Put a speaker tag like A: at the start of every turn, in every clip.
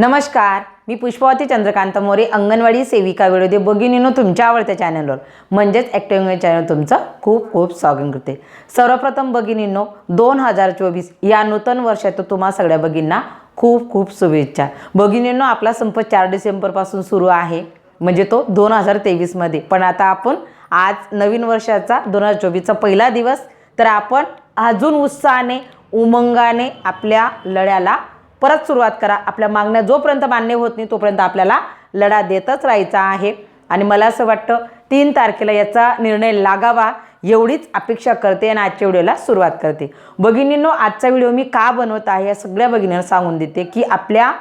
A: नमस्कार मी पुष्पावती चंद्रकांत मोरे अंगणवाडी सेविका विरोधी बघिनीनो तुमच्या आवडत्या चॅनलवर म्हणजेच ॲक्टिव्ह चॅनल तुमचं खूप खूप स्वागत करते. सर्वप्रथम भगिनींनो दोन हजार चोवीस या नूतन वर्षात तुम्हा सगळ्या बघींना खूप खूप शुभेच्छा. भगिनींनो आपला संप चार डिसेंबरपासून सुरू आहे म्हणजे तो दोन हजार तेवीसमध्ये पण आता आपण आज नवीन वर्षाचा दोन हजार चोवीसचा पहिला दिवस तर आपण अजून उत्साहाने उमंगाने आपल्या लढ्याला परत सुरुवात करा. आपल्या मागण्या जोपर्यंत मान्य होत नाही तोपर्यंत आपल्याला लढा देतच राहायचा आहे. आणि मला असं वाटतं तीन तारखेला याचा निर्णय लागावा एवढीच अपेक्षा करते आणि आजच्या व्हिडिओला सुरुवात करते. भगिनींनो आजचा व्हिडिओ मी का बनवत आहे या सगळ्या भगिनींना सांगून देते की आपल्या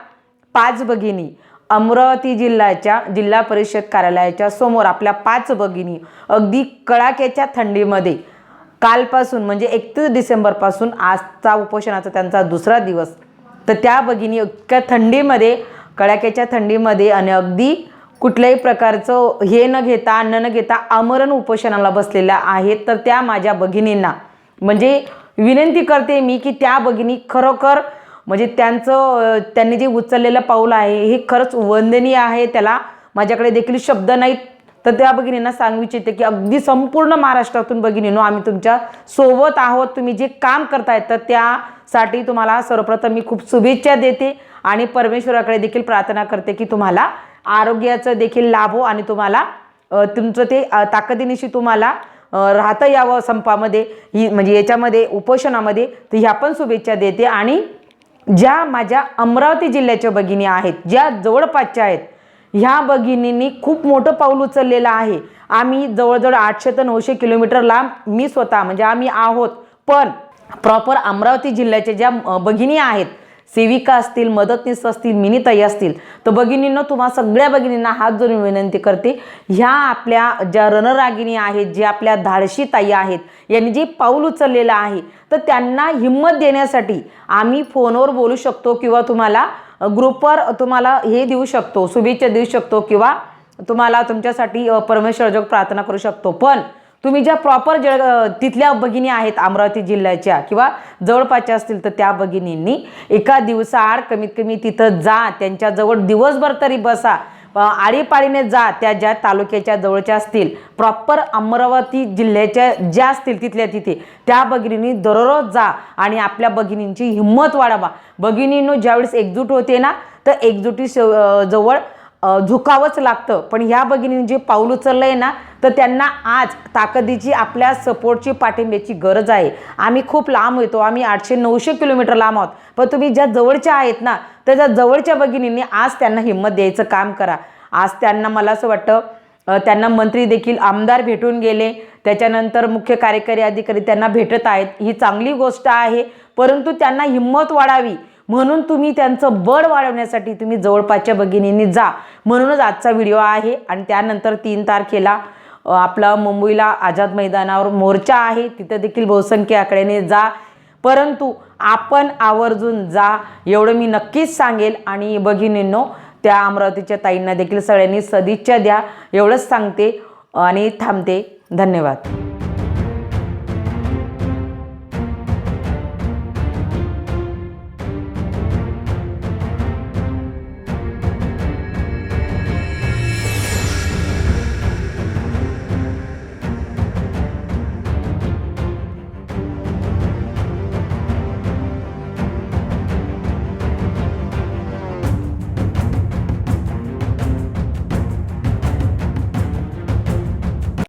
A: पाच भगिनी अमरावती जिल्ह्याच्या जिल्हा परिषद कार्यालयाच्या समोर आपल्या पाच भगिनी अगदी कडाक्याच्या थंडीमध्ये कालपासून म्हणजे एकतीस डिसेंबरपासून आजचा उपोषणाचा त्यांचा दुसरा दिवस तर त्या भगिनी इतक्या थंडीमध्ये कडाक्याच्या थंडीमध्ये आणि अगदी कुठल्याही प्रकारचं हे न घेता अन्न न घेता आमरण उपोषणाला बसलेल्या आहेत तर त्या माझ्या भगिनींना. म्हणजे विनंती करते मी की त्या भगिनी खरोखर म्हणजे त्यांचं त्यांनी जे उचललेलं पाऊल आहे हे खरंच वंदनीय आहे. त्याला माझ्याकडे देखील शब्द नाहीत. तर त्या भगिनींना सांगू इच्छिते की अगदी संपूर्ण महाराष्ट्रातून भगिनीनो आम्ही तुमच्यासोबत आहोत. तुम्ही जे काम करतायत तर त्यासाठी तुम्हाला सर्वप्रथम मी खूप शुभेच्छा देते आणि परमेश्वराकडे देखील प्रार्थना करते की तुम्हाला आरोग्याचं देखील लाभो आणि तुम्हाला तुमचं ते ताकदीनिशी तुम्हाला राहता यावं संपामध्ये. ही म्हणजे याच्यामध्ये उपोषणामध्ये तर ह्या पण शुभेच्छा देते. आणि ज्या माझ्या अमरावती जिल्ह्याच्या भगिनी आहेत ज्या जवळपासच्या आहेत ह्या भगिनींनी खूप मोठं पाऊल उचललेलं आहे. आम्ही जवळजवळ आठशे ते नऊशे किलोमीटर लांब मी स्वतः म्हणजे आम्ही आहोत. पण प्रॉपर अमरावती जिल्ह्याच्या ज्या भगिनी आहेत सेविका असतील मदतनीस असतील मिनीताई असतील तर भगिनींना तुम्हा सगळ्या भगिनींना हात जोडून विनंती करते ह्या आपल्या ज्या रणरागिणी आहेत जे आपल्या धाडशी ताई आहेत यांनी जे पाऊल उचललेलं आहे तर त्यांना हिंमत देण्यासाठी आम्ही फोनवर बोलू शकतो किंवा तुम्हाला ग्रुपवर तुम्हाला हे देऊ शकतो शुभेच्छा देऊ शकतो किंवा तुम्हाला तुमच्यासाठी परमेश्वर परमेश्वरजोग प्रार्थना करू शकतो. पण तुम्ही ज्या प्रॉपर जळ तिथल्या भगिनी आहेत अमरावती जिल्ह्याच्या किंवा जवळपासच्या असतील तर त्या भगिनींनी एका दिवसाआड कमीत कमी तिथं जा त्यांच्याजवळ दिवसभर तरी बसा. आळीपाळीने जा त्या ज्या तालुक्याच्या जवळच्या असतील. प्रॉपर अमरावती जिल्ह्याच्या ज्या असतील तिथल्या तिथे. त्या भगिनींनी दररोज जा आणि आपल्या भगिनींची हिंमत वाढवा. भगिनींनो ज्यावेळेस एकजूट होते ना तर एकजुटी श- जवळ झुकावंच लागतं. पण ह्या भगिनीने जे पाऊल उचललं आहे ना तर त्यांना आज ताकदीची आपल्या सपोर्टची पाठिंब्याची गरज आहे. आम्ही खूप लांब येतो. आम्ही आठशे नऊशे किलोमीटर लांब आहोत. पण तुम्ही ज्या जवळच्या आहेत ना त्याच्या जवळच्या भगिनींनी आज त्यांना हिंमत द्यायचं काम करा. आज त्यांना मला असं वाटतं त्यांना मंत्री देखील आमदार भेटून गेले. त्याच्यानंतर मुख्य कार्यकारी अधिकारी त्यांना भेटत आहेत. ही चांगली गोष्ट आहे परंतु त्यांना हिंमत वाढावी. म्हणून तुम्ही त्यांचं बळ वाढवण्यासाठी तुम्ही जवळपासच्या भगिनींनी जा. म्हणूनच आजचा व्हिडिओ आहे. आणि त्यानंतर तीन तारखेला आपला मुंबईला आझाद मैदानावर मोर्चा आहे. तिथं देखील बहुसंख्य आकड्याने जा. परंतु आपण आवर्जून जा. एवढं मी नक्कीच सांगेल. आणि भगिनींनो त्या अमरावतीच्या ताईंना देखील सगळ्यांनी सदिच्छा द्या. एवढंच सांगते आणि थांबते. धन्यवाद.